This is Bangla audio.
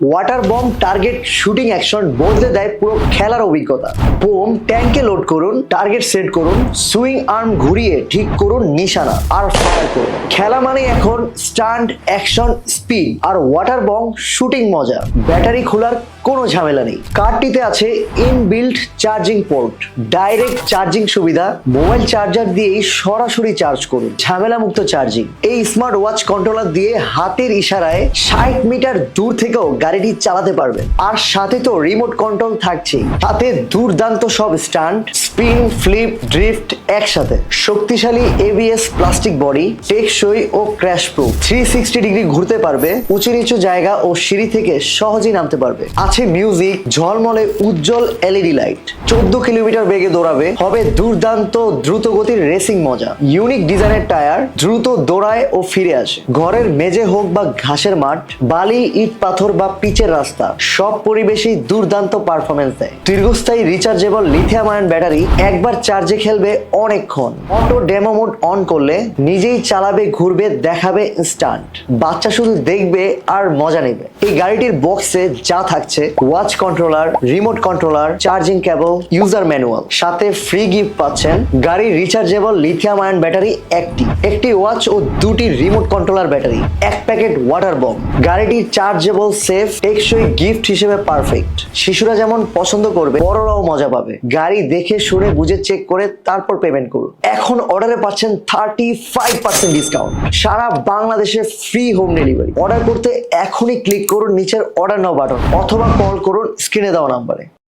Water bomb target shooting action বদলে দেয় পুরো খেলার অভিজ্ঞতা। বোম ট্যাঙ্কে লোড করুন টার্গেট সেট করুন সুইং আর্ম ঘুরিয়ে ঠিক করুন নিশানা, আর ফায়ার করুন। খেলা মানে এখন স্টান্ট অ্যাকশন স্পিড আর ওয়াটার বম্ব শুটিং মজা। ব্যাটারি খোলার কোনো ঝামেলা নেই। কার্ডটিতে আছে inbuilt charging port direct charging সুবিধা। মোবাইল চার্জার দিয়েই সরাসরি চার্জ করুন। ঝামেলা মুক্ত চার্জিং এই স্মার্ট ওয়াচ কন্ট্রোলার দিয়ে হাতের ইশারায় ষাট মিটার দূর থেকেও গাড়িটি চালাতে পারবে। আর সাথে তো রিমোট কন্ট্রোল থাকছেই। তাতে দুর্দান্ত সব স্টান্ট স্পিন ফ্লিপ ড্রিফট একসাথে। শক্তিশালী এবিএস প্লাস্টিক বডি টেকসই ও crash proof three sixty degree ঘুরতে পারবে উঁচু নিচু জায়গা ও সিঁড়ি থেকে সহজেই নামতে পারবে। আছে মিউজিক ঝলমলে উজ্জ্বল এলইডি লাইট চোদ্দ কিলোমিটার বেগে দৌড়াবে, হবে দুর্দান্ত দ্রুত গতির রেসিং মজা। ইউনিক ডিজাইনের টায়ার দ্রুত দৌড়ায় ও ফিরে আসে। ঘরের মেঝে হোক বা ঘাসের মাঠ, বালি, ইট, পাথর বা পিচের রাস্তা, সব পরিবেশেই দুর্দান্ত পারফরমেন্স দেয়। দীর্ঘস্থায়ী রিচার্জেবল লিথিয়াম আয়ন ব্যাটারি একবার চার্জে খেলবে অনেকক্ষণ। অটো ডেমো মোড অন করলে নিজেই চালাবে, ঘুরবে, দেখাবে ইনস্ট্যান্ট। বাচ্চা শুধু দেখবে আর মজা নেবে। এই গাড়িটির বক্সে যা থাকছে, watch controller, remote controller, charging cable user manual. সাথে ফ্রি গিফট পাচ্ছেন গাড়ির রিচার্জেবল লিথিয়াম আয়ন ব্যাটারি একটি। একটি ওয়াচ ও দুটি রিমোট কন্ট্রোলার ব্যাটারি। এক প্যাকেট ওয়াটার বম গাড়িটি চার্জেবল, সেফ, টেকসই গিফট হিসেবে পারফেক্ট। শিশুরা যেমন পছন্দ করবে, বড়রাও মজা পাবে। গাড়ি দেখে, শুনে, বুঝে, চেক করে, তারপর পেমেন্ট করুন। এখন অর্ডারে পাচ্ছেন থার্টি ফাইভ পার্সেন্ট ডিসকাউন্ট সারা বাংলাদেশে ফ্রি হোম ডেলিভারি অর্ডার করতে এখনই ক্লিক করুন, নিচের অর্ডার নাও বাটন অথবা কল করুন স্ক্রিনে দেওয়া নাম্বারে